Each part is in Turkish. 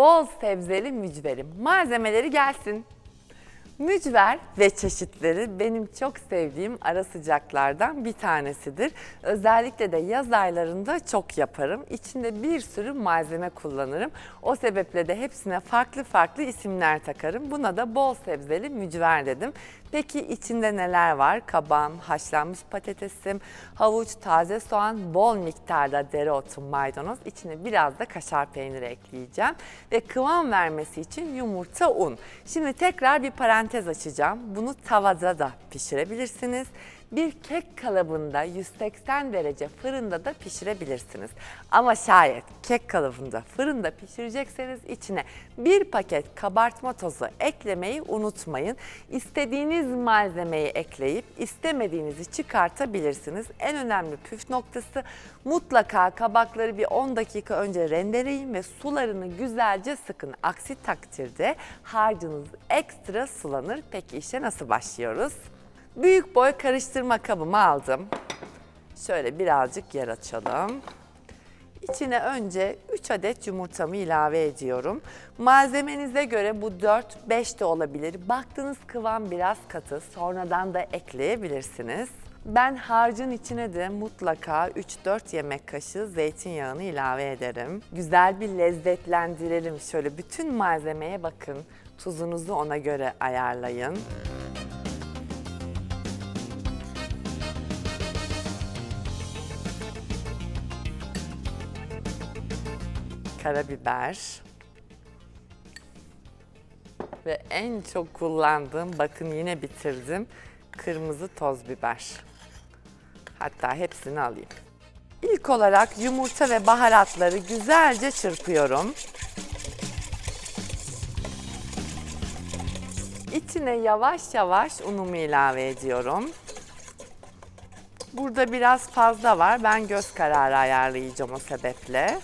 bol sebzeli mücverim. Malzemeleri gelsin. Mücver ve çeşitleri benim çok sevdiğim ara sıcaklardan bir tanesidir. Özellikle de yaz aylarında çok yaparım. İçinde bir sürü malzeme kullanırım. O sebeple de hepsine farklı farklı isimler takarım. Buna da bol sebzeli mücver dedim. Peki içinde neler var? Kabağım, haşlanmış patatesim, havuç, taze soğan, bol miktarda dereotu, maydanoz. İçine biraz da kaşar peyniri ekleyeceğim. Ve kıvam vermesi için yumurta, un. Şimdi tekrar bir parantez açacağım. Bunu tavada da pişirebilirsiniz. Bir kek kalıbında 180 derece fırında da pişirebilirsiniz. Ama şayet kek kalıbında fırında pişirecekseniz içine bir paket kabartma tozu eklemeyi unutmayın. İstediğiniz malzemeyi ekleyip istemediğinizi çıkartabilirsiniz. En önemli püf noktası mutlaka kabakları bir 10 dakika önce rendeleyin ve sularını güzelce sıkın. Aksi takdirde harcınız ekstra sulanır. Peki işe nasıl başlıyoruz? Büyük boy karıştırma kabımı aldım. Şöyle birazcık yer açalım. İçine önce 3 adet yumurtamı ilave ediyorum. Malzemenize göre bu 4-5 de olabilir. Baktığınız kıvam biraz katı. Sonradan da ekleyebilirsiniz. Ben harcın içine de mutlaka 3-4 yemek kaşığı zeytinyağını ilave ederim. Güzel bir lezzetlendirelim. Şöyle bütün malzemeye bakın. Tuzunuzu ona göre ayarlayın. Karabiber ve en çok kullandığım bakın yine bitirdim kırmızı toz biber. Hatta hepsini alayım. İlk olarak yumurta ve baharatları güzelce çırpıyorum. İçine yavaş yavaş unumu ilave ediyorum. Burada biraz fazla var. Ben göz kararı ayarlayacağım o sebeple.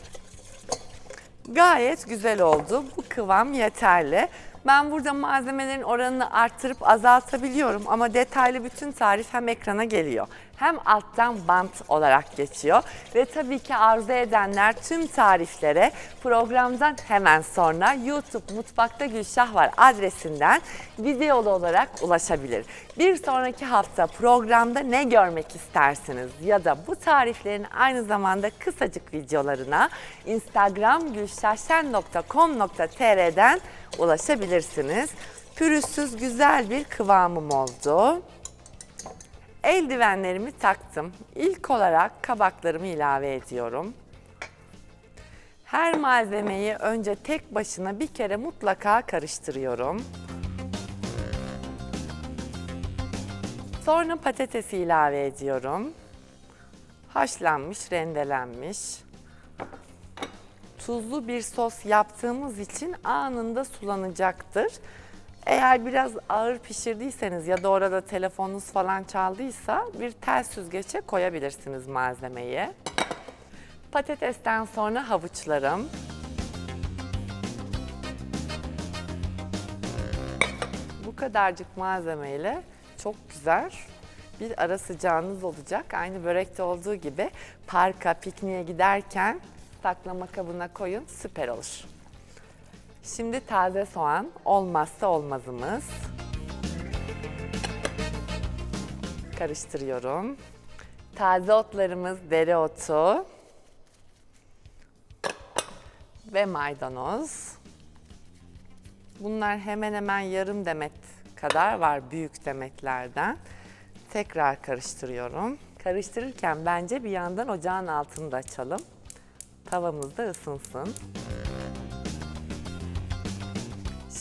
Gayet güzel oldu. Bu kıvam yeterli. Ben burada malzemelerin oranını arttırıp azaltabiliyorum ama detaylı bütün tarif hem ekrana geliyor hem alttan bant olarak geçiyor. Ve tabii ki arzu edenler tüm tariflere programdan hemen sonra YouTube Mutfakta Gülşah var adresinden videolu olarak ulaşabilir. Bir sonraki hafta programda ne görmek istersiniz ya da bu tariflerin aynı zamanda kısacık videolarına Instagram gülşahşen.com.tr'den ulaşabilirsiniz. Pürüzsüz güzel bir kıvamım oldu. Eldivenlerimi taktım. İlk olarak kabaklarımı ilave ediyorum. Her malzemeyi önce tek başına bir kere mutlaka karıştırıyorum. Sonra patatesi ilave ediyorum. Haşlanmış, rendelenmiş. Tuzlu bir sos yaptığımız için anında sulanacaktır. Eğer biraz ağır pişirdiyseniz ya da orada telefonunuz falan çaldıysa bir tel süzgece koyabilirsiniz malzemeyi. Patatesten sonra havuçlarım. Bu kadarcık malzemeyle çok güzel bir ara sıcağınız olacak. Aynı börekte olduğu gibi parka, pikniğe giderken saklama kabına koyun süper olur. Şimdi taze soğan olmazsa olmazımız. Karıştırıyorum. Taze otlarımız dereotu ve maydanoz. Bunlar hemen hemen yarım demet kadar var büyük demetlerden. Tekrar karıştırıyorum. Karıştırırken bence bir yandan ocağın altını da açalım. Tavamız da ısınsın.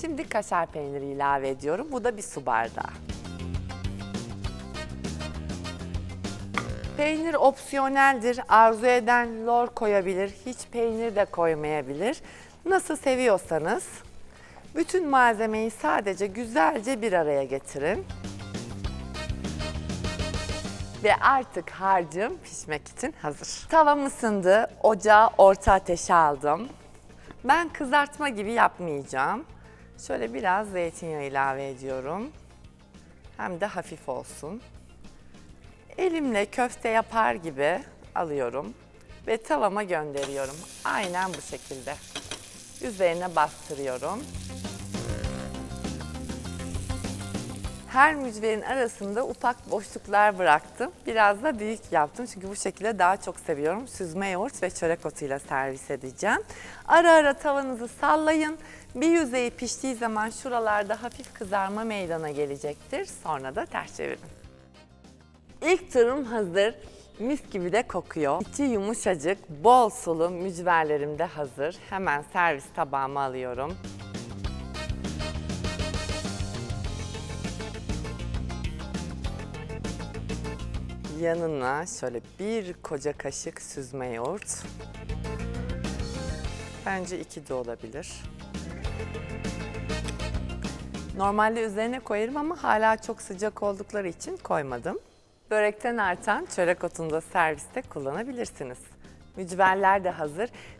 Şimdi kaşar peyniri ilave ediyorum. Bu da bir su bardağı. Peynir opsiyoneldir. Arzu eden lor koyabilir. Hiç peynir de koymayabilir. Nasıl seviyorsanız bütün malzemeyi sadece güzelce bir araya getirin. Ve artık harcım pişmek için hazır. Tavam ısındı. Ocağı orta ateşe aldım. Ben kızartma gibi yapmayacağım. Şöyle biraz zeytinyağı ilave ediyorum. Hem de hafif olsun. Elimle köfte yapar gibi alıyorum ve tavama gönderiyorum. Aynen bu şekilde. üzerine bastırıyorum. Her mücverin arasında ufak boşluklar bıraktım. Biraz da büyük yaptım çünkü bu şekilde daha çok seviyorum. Süzme yoğurt ve çörek otuyla servis edeceğim. Ara ara tavanızı sallayın. Bir yüzeyi piştiği zaman şuralarda hafif kızarma meydana gelecektir. Sonra da ters çevirin. İlk turum hazır. Mis gibi de kokuyor. İçi yumuşacık, bol sulu mücverlerim de hazır. Hemen servis tabağıma alıyorum. Yanına şöyle bir koca kaşık süzme yoğurt. Bence iki de olabilir. Normalde üzerine koyarım ama hala çok sıcak oldukları için koymadım. Börekten artan çörek otunu da serviste kullanabilirsiniz. Mücverler de hazır.